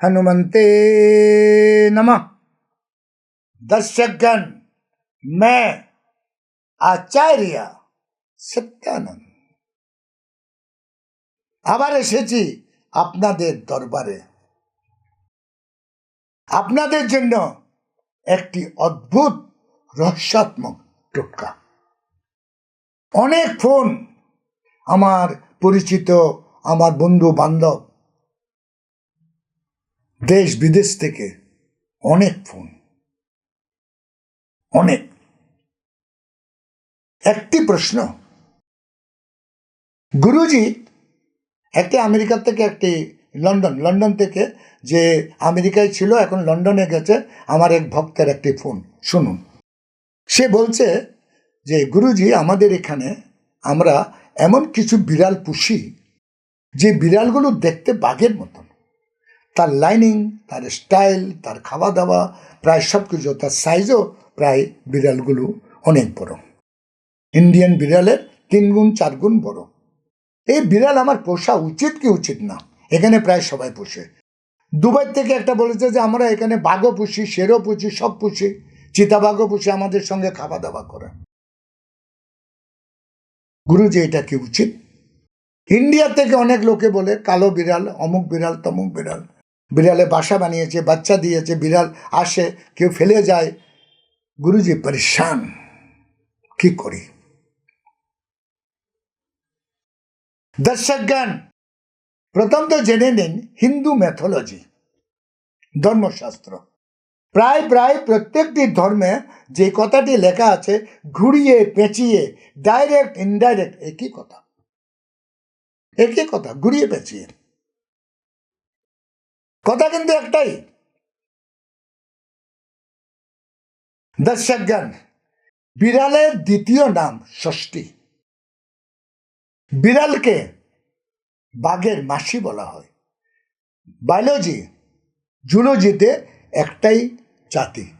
हनुमते नमः दर्शकगण मैं আচার্য সত্যানন্দ আবার এসেছি আপনাদের দরবারে আপনাদের জন্য একটি অদ্ভুত রহস্যাত্মক টোটকা অনেক ফোন আমার পরিচিত আমার বন্ধু বান্ধব দেশ বিদেশ থেকে অনেক ফোন, অনেক। একটি প্রশ্ন, গুরুজি একটি আমেরিকা থেকে একটি লন্ডন লন্ডন থেকে যে আমেরিকায় ছিল, এখন লন্ডনে গেছে, আমার এক ভক্তের একটি ফোন, শুনুন। সে বলছে যে, গুরুজি, আমাদের এখানে আমরা এমন কিছু বিড়াল পুষি, যে বিড়ালগুলো দেখতে বাঘের মতন। তার লাইনিং তার স্টাইল তার খাওয়া দাওয়া প্রায় সব কিছু তার সাইজও প্রায় বিড়ালগুলো অনেক বড়। ইন্ডিয়ান বিড়ালের তিন গুণ, চার গুণ বড়। এই বিড়াল আমার পোষা উচিত কি উচিত না? এখানে প্রায় সবাই পোষে। দুবাই থেকে একটা বলেছে যে, আমরা এখানে বাঘও পুষি, শেরও পুষি, সব পুষি। চিতাবাঘও পুষি, আমাদের সঙ্গে খাওয়া দাওয়া করে। গুরুজি, এটা কি উচিত? ইন্ডিয়া থেকে অনেক লোকে বলে, কালো বিড়াল, অমুক বিড়াল, তমুক বিড়াল। বিড়ালে বাসা বানিয়েছে, বাচ্চা দিয়েছে, বিড়াল আসে, কেউ ফেলে যায়। গুরুজি পরেশান কি করি? দর্শকগণ, প্রথম তো জেনে নিন, হিন্দু ম্যাথোলজি ধর্মশাস্ত্র। প্রায় প্রায় প্রত্যেকটি ধর্মে যে কথাটি লেখা আছে, ঘুরিয়ে, পেঁচিয়ে ডাইরেক্ট ইনডাইরেক্ট একই কথা। একই কথা, ঘুরিয়ে, পেঁচিয়ে। কথা কিন্তু একটাই। দর্শকগণ, বিড়ালের দ্বিতীয় নাম ষষ্ঠী। বিড়ালকে বাঘের মাসি বলা হয়। বায়োলজি, জুলজিতে একটাই জাতি।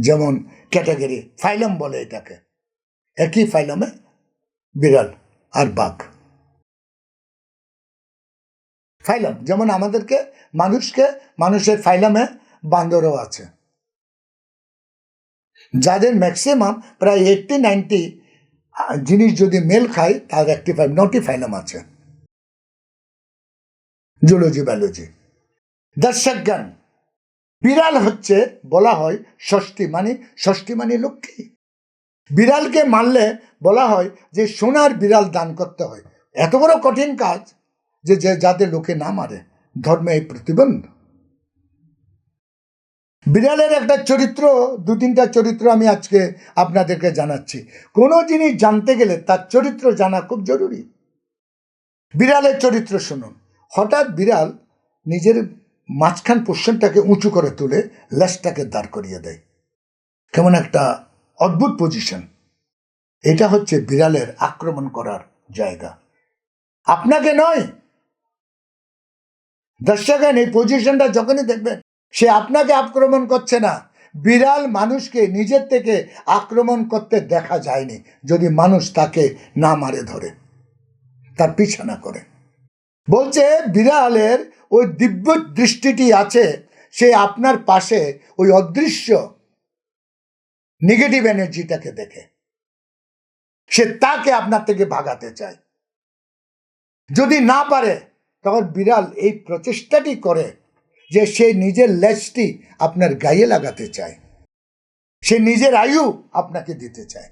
যেমন ক্যাটাগরি ফাইলাম বলে এটাকে। একই ফাইলামে বিড়াল আর বাঘ। ফাইলাম। যেমন আমাদেরকে, মানুষকে, মানুষের ফাইলামে বান্দরও আছে। যাদের ম্যাক্সিমাম প্রায় এইটটি নাইনটি জিনিস যদি মেল খায় তার একটি নটি ফাইলাম আছে। জুলজি বায়োলজি দর্শকগণ বিড়াল হচ্ছে, বলা হয় ষষ্ঠী মানে ষষ্ঠী মানে লক্ষ্মী। বিড়ালকে মারলে বলা হয় যে সোনার বিড়াল দান করতে হয়। এত বড় কঠিন কাজ। যে যাতে লোকে না মারে, ধর্মে এই প্রতিবন্ধ। বিড়ালের একটা চরিত্র, দু তিনটা চরিত্র আমি আজকে আপনাদেরকে জানাচ্ছি। কোনো জিনিস জানতে গেলে তার চরিত্র জানা খুব জরুরি। বিড়ালের চরিত্র শুনুন। হঠাৎ বিড়াল নিজের মাঝখান পোর্শনটাকে উঁচু করে তুলে লেজটাকে দাঁড় করিয়ে দেয়। কেমন একটা অদ্ভুত পজিশন এটা হচ্ছে বিড়ালের আক্রমণ করার জায়গা। আপনাকে নয় দর্শকেন এই পজিশনটা যখনই দেখবেন সে আপনাকে আক্রমণ করছে না। বিড়াল মানুষকে নিজের থেকে আক্রমণ করতে দেখা যায়নি, যদি মানুষ তাকে না মারে ধরে, তার পিছা না করে। বলছে, বিড়ালের ওই দিব্য দৃষ্টিটি আছে, সে আপনার পাশে ওই অদৃশ্য নেগেটিভ এনার্জিটাকে দেখে। সে তাকে আপনার থেকে ভাগাতে চায়। যদি না পারে তখন বিড়াল এই প্রচেষ্টাটি করে যে সে নিজের লেজটি আপনার গায়ে লাগাতে চায়। সে নিজের আয়ু আপনাকে দিতে চায়।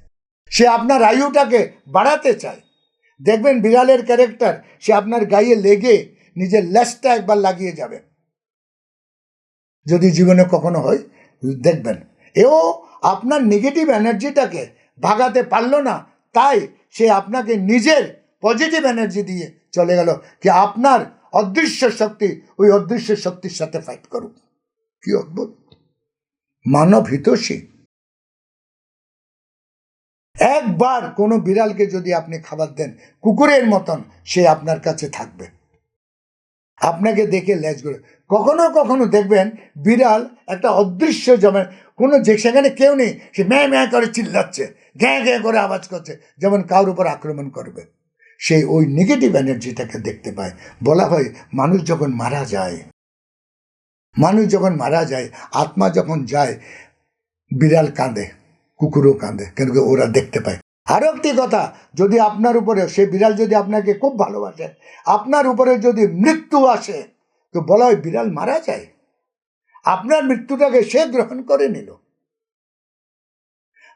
সে আপনার আয়ুটাকে বাড়াতে চায়। দেখবেন বিড়ালের ক্যারেক্টার, সে আপনার গায়ে লেগে নিজের লেজটা একবার লাগিয়ে যাবে। যদি জীবনে কখনো হয়, দেখবেন। এও আপনার নেগেটিভ এনার্জিটাকে ভাগাতে পারল না, তাই সে আপনাকে নিজের পজিটিভ এনার্জি দিয়ে চলে গেল, কি আপনার অদৃশ্য শক্তি ওই অদৃশ্য শক্তির সাথে ফাইট করুক। কি অদ্ভুত। মানব হিতসী একবার কোনো বিড়ালকে যদি আপনি খাবার দেন, কুকুরের মতন সে আপনার কাছে থাকবে। আপনাকে দেখে লেজ করে কখনো কখনো দেখবেন বিড়াল একটা অদৃশ্য যেমন কোনো যে সেখানে কেউ নেই, সে ম্যা ম্যা করে চিল্লাচ্ছে, গ্যাঁ গ্যাঁ করে আওয়াজ করছে, যেমন কারোর উপর আক্রমণ করবে। সেই ওই নেগেটিভ এনার্জিটাকে দেখতে পায়। বলা হয়, মানুষ যখন মারা যায়, মানুষ যখন মারা যায়, আত্মা যখন যায়, বিড়াল কাঁদে, কুকুরও কাঁদে, কেন ওরা দেখতে পায়। আরও একটি কথা, যদি আপনার উপরে সে বিড়াল যদি আপনাকে খুব ভালোবাসে, আপনার উপরে যদি মৃত্যু আসে, তো বলা হয় বিড়াল মারা যায়। আপনার মৃত্যুটাকে সে গ্রহণ করে নিল।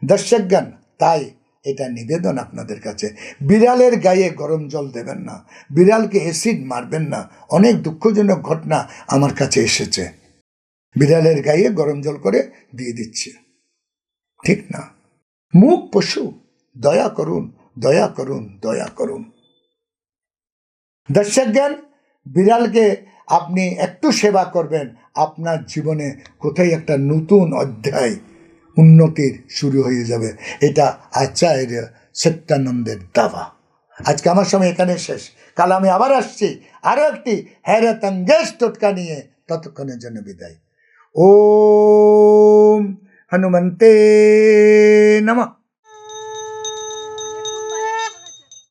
দর্শকগণ, তাই এটা নিবেদন আপনাদের কাছে। বিড়ালের গায়ে গরম জল দেবেন না। বিড়ালকে অ্যাসিড মারবেন না। অনেক দুঃখজনক ঘটনা আমার কাছে এসেছে। বিড়ালের গায়ে গরম জল করে দিয়ে দিচ্ছে। ঠিক না? মুখ পশু, দয়া করুন দয়া করুন দয়া করুন। দর্শকগণ বিড়ালকে আপনি একটু সেবা করবেন। আপনার জীবনে কোথায় একটা নতুন অধ্যায় উন্নতির শুরু হয়ে যাবে। এটা আচার্য সত্যানন্দের দাবা। আজকে আমার সময় এখানে শেষ। কাল আমি আবার আসছি। আরও একটি হ্যারাতাঙ্গেশ টোটকা নিয়ে ততক্ষণের জন্য বিদায়। ও হনুমন্তে নমঃ।